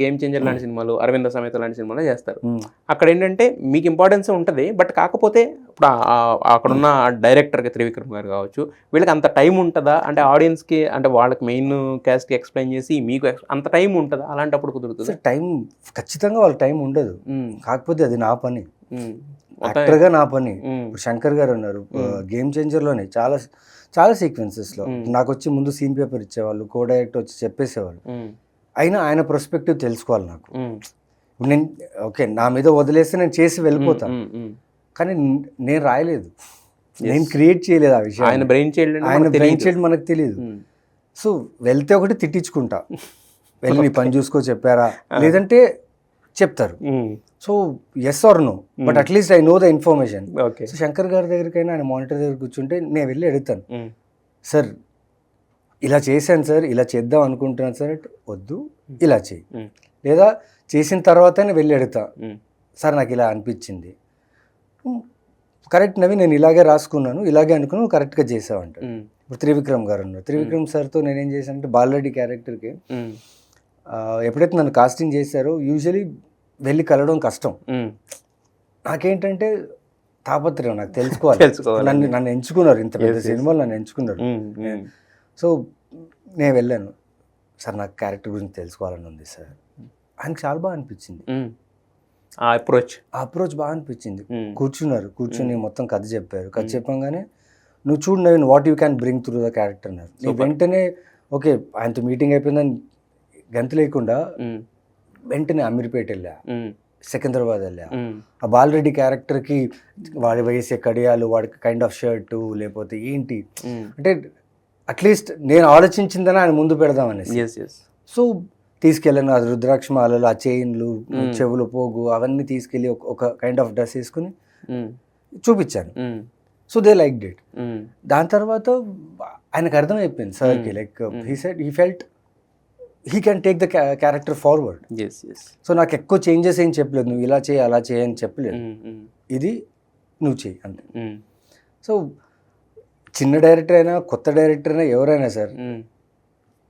Game changer లాంటి సినిమాలు అరవింద సమేత లాంటి సినిమాలు చేస్తారు. అక్కడ ఏంటంటే మీకు ఇంపార్టెన్స్ ఉంటుంది బట్ కాకపోతే ఇప్పుడు అక్కడున్న డైరెక్టర్కి త్రివిక్రమ్ గారు కావచ్చు వీళ్ళకి అంత టైం ఉంటుందా? అంటే ఆడియన్స్కి అంటే వాళ్ళకి మెయిన్ క్యాస్ట్కి ఎక్స్ప్లెయిన్ చేసి మీకు అంత టైం ఉంటుందా? అలాంటప్పుడు కుదురుతుంది? టైం ఖచ్చితంగా వాళ్ళ టైం ఉండదు. కాకపోతే అది నా పని. యాక్టర్గా నా పని. శంకర్ గారు ఉన్నారు. గేమ్ చేంజర్లోనే చాలా చాలా సీక్వెన్సెస్లో. నాకు వచ్చి ముందు సీన్ పేపర్ ఇచ్చేవాళ్ళు కో డైరెక్ట్ వచ్చి చెప్పేసేవాళ్ళు. అయినా ఆయన పర్స్పెక్టివ్ తెలుసుకోవాలి నాకు. నేను ఓకే నా మీద వదిలేస్తే నేను చేసి వెళ్ళిపోతాను. కానీ నేను రాయలేదు. నేను క్రియేట్ చేయలేదు ఆ విషయం ఆయన బ్రెయిన్ చైల్డ్ ఆయన బ్రెయిన్ చైల్డ్ మనకు తెలియదు సో వెళ్తే ఒకటి తిట్టించుకుంటా. వెళ్ళి నీ పని చూసుకో చెప్పారా? లేదంటే చెప్తారు. So yes or no but at least I know the information okay so Shankar గారి దగ్గరికైనా ఆయన మానిటర్ దగ్గర కూర్చుంటే నేను వెళ్ళి అడుగుతాను. సార్ ఇలా చేశాను సార్ ఇలా చేద్దాం అనుకుంటున్నాను సార్ వద్దు ఇలా చేయి. లేదా చేసిన తర్వాతనే వెళ్ళి అడుగుతా. సార్ నాకు ఇలా అనిపించింది. కరెక్ట్ నవి నేను ఇలాగే రాసుకున్నాను ఇలాగే అనుకున్నాను కరెక్ట్గా చేసావంట ఇప్పుడు త్రివిక్రమ్ గారు ఉన్నారు. త్రివిక్రమ్ సార్తో నేనేం చేశానంటే బాలరెడ్డి క్యారెక్టర్కి ఎప్పుడైతే నన్ను కాస్టింగ్ చేశారో యూజువలీ వెళ్ళి కలవడం కష్టం. నాకేంటంటే తాపత్రయం నాకు తెలుసుకోవాలి. నన్ను నన్ను ఎంచుకున్నారు ఇంత పెద్ద. సినిమాలు నన్ను ఎంచుకున్నారు. సో నేను వెళ్ళాను. సార్ నాకు క్యారెక్టర్ గురించి తెలుసుకోవాలని ఉంది సార్. ఆయనకు చాలా బాగా అనిపించింది. ఆ అప్రోచ్. ఆ అప్రోచ్ బాగా అనిపించింది. కూర్చున్నారు. కూర్చుని మొత్తం కథ చెప్పారు. కథ చెప్పంగానే నువ్వు చూడు Naveen what you can bring through the character అన్నారు. నీ Super. వెంటనే ఓకే ఆయనతో మీటింగ్ అయిపోయిందని గంత లేకుండా వెంటనే అమీర్పేట వెళ్ళా. సికింద్రాబాద్ వెళ్ళా. ఆ బాలరెడ్డి క్యారెక్టర్కి వాడి వేసే కడియాలు వాడికి కైండ్ ఆఫ్ షర్ట్ లేకపోతే ఏంటి? అంటే అట్లీస్ట్ నేను ఆలోచించిందని ఆయన ముందు ఎస్ సో తీసుకెళ్ళాను అది రుద్రాక్ష మాలలు ఆ చైన్లు చెవులు పోగు అవన్నీ తీసుకెళ్ళి ఒక- ఒక కైండ్ ఆఫ్ డ్రెస్ వేసుకుని చూపించాను. సో దే లైక్ డిట్ దాని తర్వాత ఆయనకు అర్థమైపోయింది సార్కి like he said he felt he can take the character forward so నాకు ఎక్కువ చేంజెస్ ఏం చెప్పలేదు. నువ్వు ఇలా చేయి అలా చేయి అని చెప్పలేదు. ఇది నువ్వు చేయి అంతే. సో చిన్న డైరెక్టర్ అయినా కొత్త డైరెక్టర్ అయినా ఎవరైనా సార్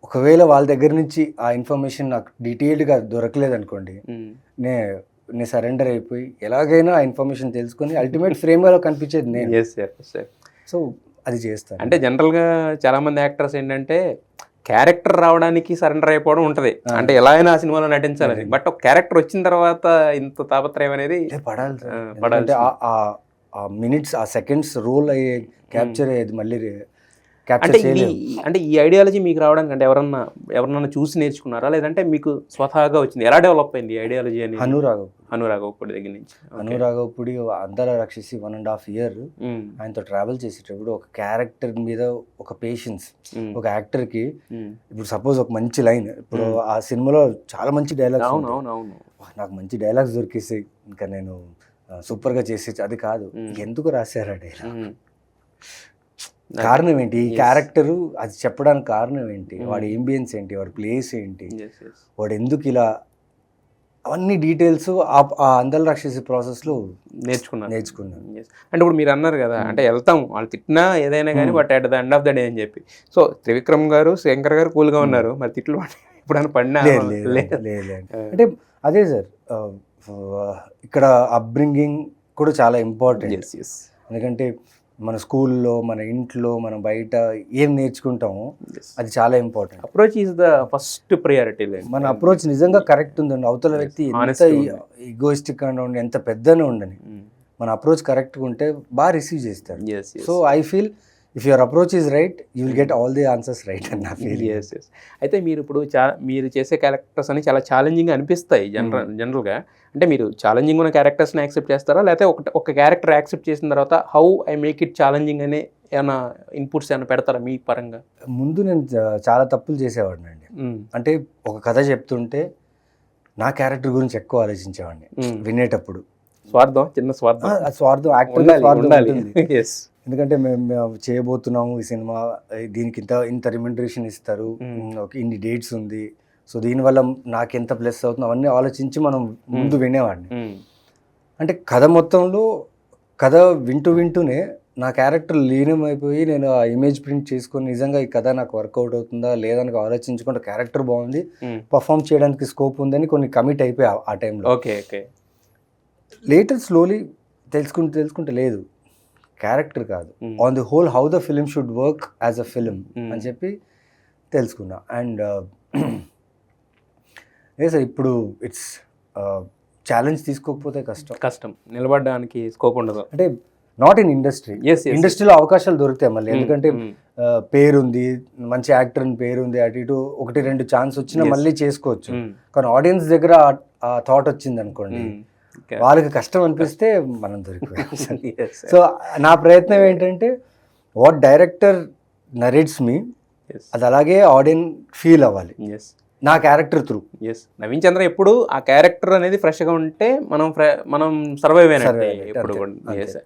ఒకవేళ వాళ్ళ దగ్గర నుంచి ఆ ఇన్ఫర్మేషన్ నాకు డీటెయిల్డ్గా దొరకలేదు అనుకోండి నే నేను సరెండర్ అయిపోయి ఎలాగైనా ఆ ఇన్ఫర్మేషన్ తెలుసుకొని అల్టిమేట్ ఫ్రేమ్లో కనిపించేది నేను. ఎస్ సార్ సో అది చేస్తాను. అంటే జనరల్గా చాలా మంది యాక్టర్స్ ఏంటంటే క్యారెక్టర్ రావడానికి సరెండర్ అయిపోవడం ఉంటది. అంటే ఎలా అయినా ఆ సినిమాలో నటించాలని. బట్ ఒక క్యారెక్టర్ వచ్చిన తర్వాత ఇంత తాపత్రయం అనేది పడాలి ఆ మినిట్స్ ఆ సెకండ్స్ రోల్ అయ్యే క్యాప్చర్ అయ్యేది మళ్ళీ అంటే అంటే ఈ ఐడియాలజీ మీకు రావడానికి అంటే ఎవరన్నా ఎవరన్నా చూసి నేర్చుకున్నారా? లేదంటే మీకు స్వతహాగా వచ్చింది? ఎలా డెవలప్ అయింది ఈ ఐడియాలజీ అని అనురాఘవ్ అనురాగపుడి దగ్గర నుంచి. Okay. అనురాఘపుడి అందర రక్షిసి వన్ అండ్ హాఫ్ ఇయర్ ఆయనతో ట్రావెల్ చేసేటప్పుడు ఒక క్యారెక్టర్ మీద ఒక పేషెన్స్ ఉమ్, ఒక యాక్టర్కి ఉమ్. ఇప్పుడు సపోజ్ ఒక మంచి లైన్ ఇప్పుడు ఆ సినిమాలో చాలా మంచి డైలాగ్స్ అవును అవును అవును. నాకు మంచి డైలాగ్స్ దొరికేసి ఇంకా నేను సూపర్గా చేసి అది కాదు. ఎందుకు రాశారు డైలాగ్. కారణం ఏంటి ఈ. క్యారెక్టరు అది చెప్పడానికి కారణం ఏంటి Mm. వాడి ఎంబియన్స్ ఏంటి వాడి ప్లేస్ ఏంటి. వాడు ఎందుకు ఇలా అవన్నీ డీటెయిల్స్ ఆ అందల రాక్షసి ప్రాసెస్లో నేర్చుకున్నాను నేర్చుకున్నాను. అంటే ఇప్పుడు మీరు అన్నారు కదా అంటే వెళ్తాం వాళ్ళు తిట్టినా ఏదైనా కానీ Hmm. But at the end of the day అని చెప్పి సో త్రివిక్రమ్ గారు శంకర్ గారు కూల్గా ఉన్నారు మరి తిట్లు పడి- ఎప్పుడైనా పడినా లేదు లేదు లేదు. లేదు లేదు. అంటే అదే సార్ ఇక్కడ అప్బ్రింగింగ్ కూడా చాలా ఇంపార్టెంట్. ఎందుకంటే మన స్కూల్లో మన ఇంట్లో మనం బయట ఏం నేర్చుకుంటామో. అది చాలా important approach is the first priority మన అప్రోచ్ నిజంగా కరెక్ట్ ఉందండి. అవతల. వ్యక్తి ఎంత. ఈగోయిస్టిక్గా ఉండి ఎంత పెద్దనే ఉండని. మన అప్రోచ్ కరెక్ట్గా ఉంటే బాగా రిసీవ్ చేస్తారు. So I feel if your approach is right you will get all the answers right అని నా ఫీల్ ఎస్ ఎస్ అయితే మీరు ఇప్పుడు చా మీరు చేసే క్యారెక్టర్స్ అని చాలా ఛాలెంజింగ్ అనిపిస్తాయి జనరల్ జనరల్గా అంటే మీరు ఛాలెంజింగ్ ఉన్న క్యారెక్టర్స్ని యాక్సెప్ట్ చేస్తారా? లేకపోతే ఒక ఒక క్యారెక్టర్ యాక్సెప్ట్ చేసిన తర్వాత how I make it challenging అనే ఏమైనా ఇన్పుట్స్ ఏమైనా పెడతారా మీ పరంగా? ముందు నేను చాలా తప్పులు చేసేవాడిని అండి. మ్మ్. అంటే ఒక కథ చెప్తుంటే నా క్యారెక్టర్ గురించి ఎక్కువ ఆలోచించేవాడిని. మ్మ్. వినేటప్పుడు. స్వార్థం చిన్న స్వార్థం. స్వార్థం యాక్టర్ ఉండాలి ఎందుకంటే మేము చేయబోతున్నాము ఈ సినిమా దీనికి ఇంత ఇంత రిమెండరేషన్ ఇస్తారు. Mm. ఒక ఇన్ని డేట్స్ ఉంది. సో దీనివల్ల నాకు ఎంత ప్లస్ అవుతుంది అవన్నీ ఆలోచించి మనం ముందు వినేవాడిని. అంటే కథ మొత్తంలో కథ వింటూ వింటూనే నా క్యారెక్టర్ లీనం అయిపోయి నేను ఆ ఇమేజ్ ప్రింట్ చేసుకొని నిజంగా ఈ కథ నాకు వర్కౌట్ అవుతుందా లేదని ఆలోచించుకుంటే క్యారెక్టర్ బాగుంది. పర్ఫామ్ చేయడానికి స్కోప్ ఉందని కొన్ని కమిట్ అయిపోయి ఆ- ఆ టైంలో ఓకే ఓకే లేటర్ స్లోలీ తెలుసుకుంటే తెలుసుకుంటే లేదు. క్యారెక్టర్ కాదు. On the whole how the film should work as a film. అని చెప్పి తెలుసుకున్నా. అండ్ ఏ సార్ ఇప్పుడు ఇట్స్ ఛాలెంజ్ తీసుకోకపోతే కష్టం. కష్టం. నిలబడడానికి స్కోప్ ఉండదు. అంటే నాట్ ఇన్ ఇండస్ట్రీ ఇండస్ట్రీలో అవకాశాలు దొరుకుతాయి మళ్ళీ. ఉమ్, ఎందుకంటే ఉమ్. ఆ, పేరుంది మంచి యాక్టర్ అని పేరుంది అటు ఇటు ఒకటి రెండు ఛాన్స్ వచ్చినా. మళ్ళీ చేసుకోవచ్చు. ఉమ్, కానీ ఆడియన్స్ దగ్గర ఆ- థాట్ వచ్చింది అనుకోండి. వాళ్ళకి కష్టం అనిపిస్తే మనం దొరికిపోయాం. సో నా ప్రయత్నం ఏంటంటే వాట్ డైరెక్టర్ నరేట్స్ మీ అది అలాగే ఆడియన్స్ ఫీల్ అవ్వాలి. నా character through as Naveen Chandra ఎప్పుడు ఆ క్యారెక్టర్ అనేది ఫ్రెష్గా ఉంటే మనం మనం సర్వైవ్ అయినట్టే Survive